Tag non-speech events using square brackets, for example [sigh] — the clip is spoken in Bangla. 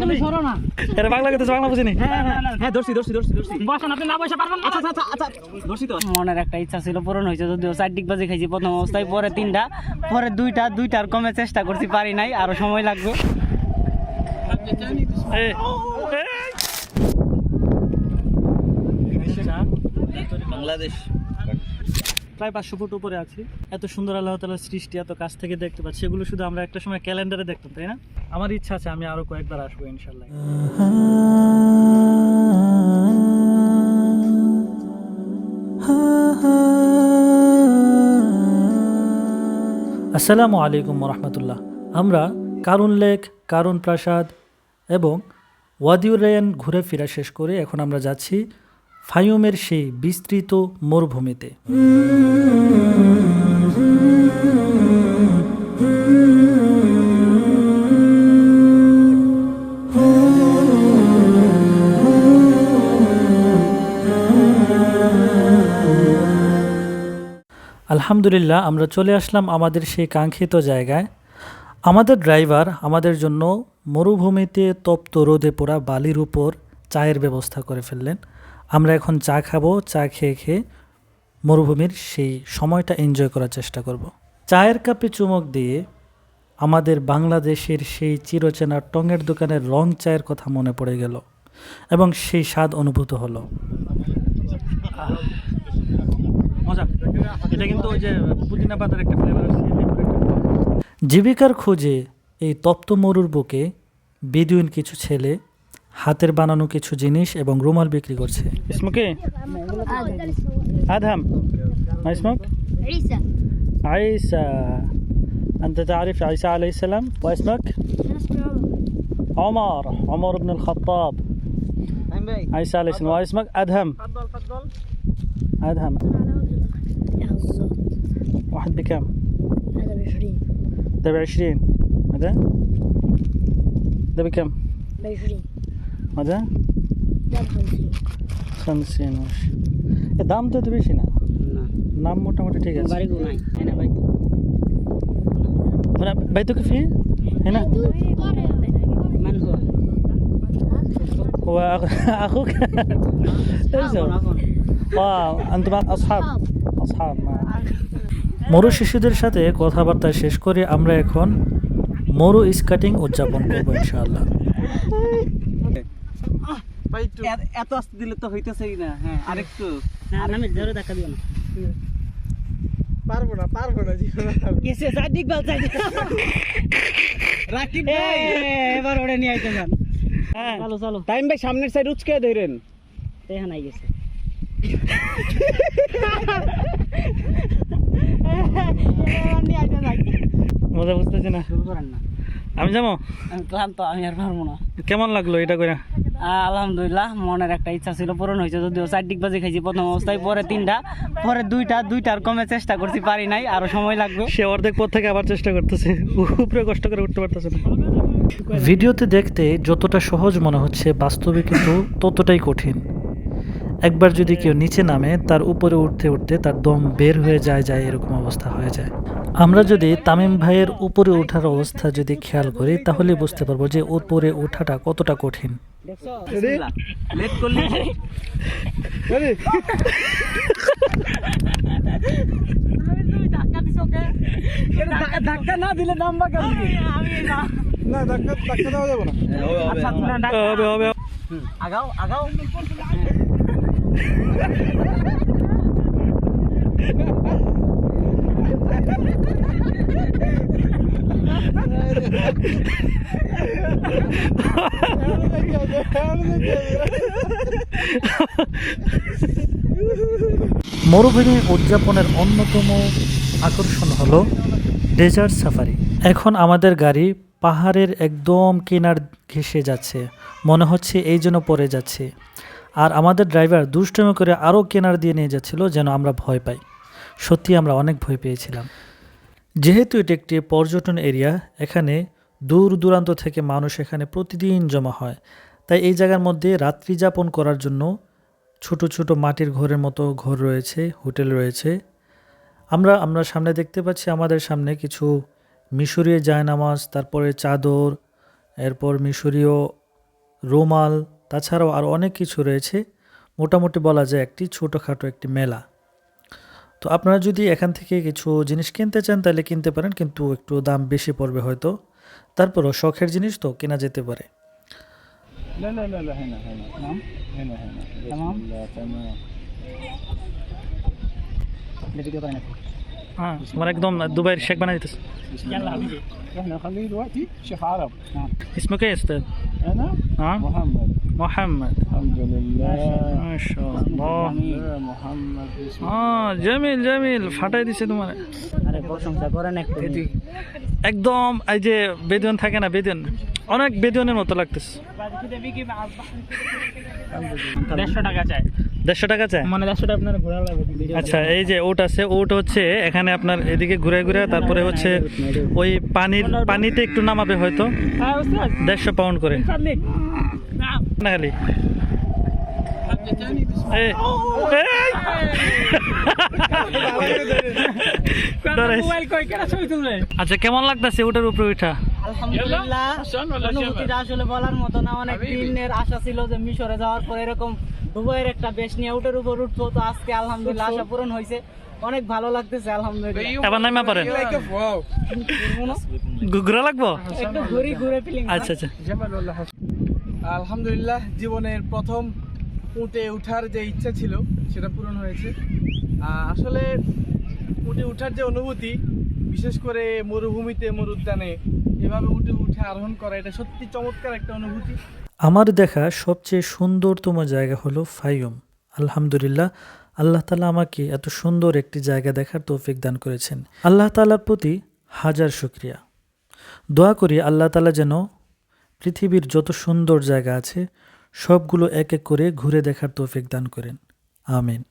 তুমি সরো না। এটা বাংলা কথা বাংলা বুঝিনি? হ্যাঁ হ্যাঁ হ্যাঁ। ধরছি ধরছি ধরছি ধরছি। বসেন আপনি না বসে পারবেন না? আচ্ছা আচ্ছা আচ্ছা ধরছি তো। মনের একটা ইচ্ছা ছিল পূরণ হয়েছে যদিও চার ডিগ বাজে খাইছি প্রথম অবস্থায় পরে তিনটা পরে দুইটা দুইটার কমে চেষ্টা করছি পারি নাই আরও সময় লাগবে। এ, এ। বাংলাদেশ। প্রায় পাঁচশো ফুট উপরে আছি। এত সুন্দর আল্লাহ তালার সৃষ্টি, এত কাছ থেকে দেখতে পাচ্ছি। এগুলো শুধু আমরা একটা সময় ক্যালেন্ডারে দেখতাম, তাই না? আমার ইচ্ছা আছে আমি আরও কয়েকবার আসব ইনশাল্লাহ আসসালামু আলাইকুম রহমতুল্লাহ আমরা কারুন লেক, কারুন প্রাসাদ এবং ওয়াদিউর ওয়াদিউরেন ঘুরে ফেরা শেষ করে এখন আমরা যাচ্ছি ফাইয়ুমের সেই বিস্তৃত মরুভূমিতে। আলহামদুলিল্লাহ, আমরা চলে আসলাম আমাদের সেই কাঙ্ক্ষিত জায়গায়। আমাদের ড্রাইভার আমাদের জন্য মরুভূমিতে তপ্ত রোদে পোড়া বালির উপর চায়ের ব্যবস্থা করে ফেললেন। আমরা এখন চা খাব, চা খেয়ে খেয়ে মরুভূমির সেই সময়টা এনজয় করার চেষ্টা করব। চায়ের কাপে চুমুক দিয়ে আমাদের বাংলাদেশের সেই চিরচেনা টঙের দোকানের রং চায়ের কথা মনে পড়ে গেল এবং সেই স্বাদ অনুভূত হলো। মজা। কিন্তু ওই যে একটা জীবিকার খোঁজে এই তপ্ত মরুর বুকে বেদুইন কিছু ছেলে হাতের বানানো কিছু জিনিস এবং রুমাল বিক্রি করছে। ইসমুকে আদহাম। ما اسمك؟ عيسى عيسى أنت تعرف عيسى عليه السلام واسمك؟ عمر عمر بن الخطاب عيسى عليه السلام واسمك أدهم تفضل تفضل أدهم واحد بكم؟ هذا ب 20 ده ب 20 هذا؟ ده بكم؟ ب 20 আচ্ছা? মজা দাম তো এত বেশি না? নাম মোটামুটি ঠিক আছে। ভাই। তো কি হ্যাঁ না। واخوك انتم اصحاب اصحاب মরু শিশুদের সাথে কথাবার্তা শেষ করে আমরা এখন মরু স্কাটিং উদযাপন করব ইনশাআল্লাহ। এত আস্তে দিলে তো হইতেছেই না। হ্যাঁ আরেকটু। না আমি জোরে ধাক্কা দিও না। পারব না পারব না জীবন কিসে চারদিক বাল চারদিক রাকিব ভাই। এবার ওরে নিয়ে আইতে যান। হ্যাঁ চলো চলো। টাইম ভাই সামনের সাইড উচকে ধরেন। দেখেন আই গেছে। মজা বুঝতেছি না। শুরু করেন না। আমি যাব? আমি ক্লান্ত আমি আর পারব না। কেমন লাগল এটা করে আলহামদুলিল্লাহ মনের একটা ইচ্ছা ছিল পূরণ হয়েছে যদিও চার ডিগ বাজে খাইছি প্রথম অবস্থায় পরে তিনটা পরে দুইটা দুইটার কমে চেষ্টা করছি পারি নাই আরও সময় লাগবে। সে অর্ধেক পথ থেকে আবার চেষ্টা করতেছে উপরে কষ্ট করে উঠতে পারতেছে না। ভিডিওতে দেখতে যতটা সহজ মনে হচ্ছে বাস্তবে কিন্তু ততটাই কঠিন। একবার যদি কেউ নিচে নামে তার উপরে উঠতে উঠতে তার দম বের হয়ে যায় যায় এরকম অবস্থা হয়ে যায়। আমরা যদি তামিম ভাইয়ের উপরে ওঠার অবস্থা যদি খেয়াল করি তাহলে বুঝতে পারব যে উপরে ওঠাটা কতটা কঠিন। লেট ধাক্কা না দিলে নাম্বার না ধাক্কা ধাক্কা দেওয়া যাবে না হবে হবে আগাও আগাও। মরুভূমি উদযাপনের অন্যতম আকর্ষণ হলো ডেজার্ট সাফারি। এখন আমাদের গাড়ি পাহাড়ের একদম কিনার ঘেসে যাচ্ছে, মনে হচ্ছে এই জন্য পড়ে যাচ্ছে। আর আমাদের ড্রাইভার দুষ্টমি করে আরও কেনার দিয়ে নিয়ে যাচ্ছিল যেন আমরা ভয় পাই। সত্যি আমরা অনেক ভয় পেয়েছিলাম। যেহেতু এটি একটি পর্যটন এরিয়া, এখানে দূর দূরান্ত থেকে মানুষ এখানে প্রতিদিন জমা হয়। তাই এই জায়গার মধ্যে রাত্রি যাপন করার জন্য ছোট ছোট মাটির ঘরের মতো ঘর রয়েছে, হোটেল রয়েছে। আমরা আমরা সামনে দেখতে পাচ্ছি আমাদের সামনে কিছু মিশরীয় জায়নামাজ, তারপরে চাদর, এরপর মিশরীয় রুমাল, তাছাড়াও আরও অনেক কিছু রয়েছে। মোটামুটি বলা যায় একটি ছোটোখাটো একটি মেলা। তো আপনারা যদি এখান থেকে কিছু জিনিস কিনতে চান তাহলে কিনতে পারেন কিন্তু একটু দাম বেশি পড়বে হয়তো তারপরও শখের জিনিস তো কেনা যেতে পারে لا لا لا لا هنا هنا نعم هنا هنا بسم تمام. الله تمام ভিডিও করে নাকি হ্যাঁ তোমার একদম দুবাইয়ের শেখ বানাই দিতেছে بسم الله احنا نخليه دلوقتي شيخ عرب اسمه كيف استاذ؟ انا ها؟ محمد মোহাম্মদ। জামিল জামিল ফাটাই দিছে তোমার। একদম এই যে বেদন থাকে না বেদন অনেক বেদনের মতো লাগতেছে। দেড়শো টাকা চাই। মানে টাকা আপনার আচ্ছা এই যে ওট আছে ওট হচ্ছে এখানে আপনার এদিকে ঘুরে ঘুরে তারপরে হচ্ছে ওই পানির পানিতে একটু নামাবে হয়তো। দেড়শো পাউন্ড করে। [laughs] আচ্ছা কেমন লাগতেছে ওটার উপরে উঠা? বলার মতো না। অনেক আশা ছিল যে মিশরে যাওয়ার পর এরকম একটা বেশ নিয়ে উপর উঠবো। তো আজকে পূরণ অনেক ভালো লাগতেছে ঘুরে ঘুরে আচ্ছা, আচ্ছা। আলহামদুলিল্লাহ, জীবনের প্রথম উঁটে উঠার যে ইচ্ছা ছিল, সেটা পূরণ হয়েছে। আসলে উটে উঠার যে অনুভূতি, বিশেষ করে মরুভূমিতে, মরুদ্যানে, এভাবে উঠে উঠে আরোহণ করা, এটা সত্যি চমৎকার একটা অনুভূতি। আমার দেখা সবচেয়ে সুন্দরতম জায়গা হলো ফাইয়ুম। আলহামদুলিল্লাহ, আল্লাহ তালা আমাকে এত সুন্দর একটি জায়গা দেখার তৌফিক দান করেছেন। আল্লাহ তালার প্রতি হাজার শুক্রিয়া। দোয়া করি আল্লাহ তালা যেন পৃথিবীর যত সুন্দর জায়গা আছে, সবগুলো এক এক করে ঘুরে দেখার তৌফিক দান করেন। আমিন।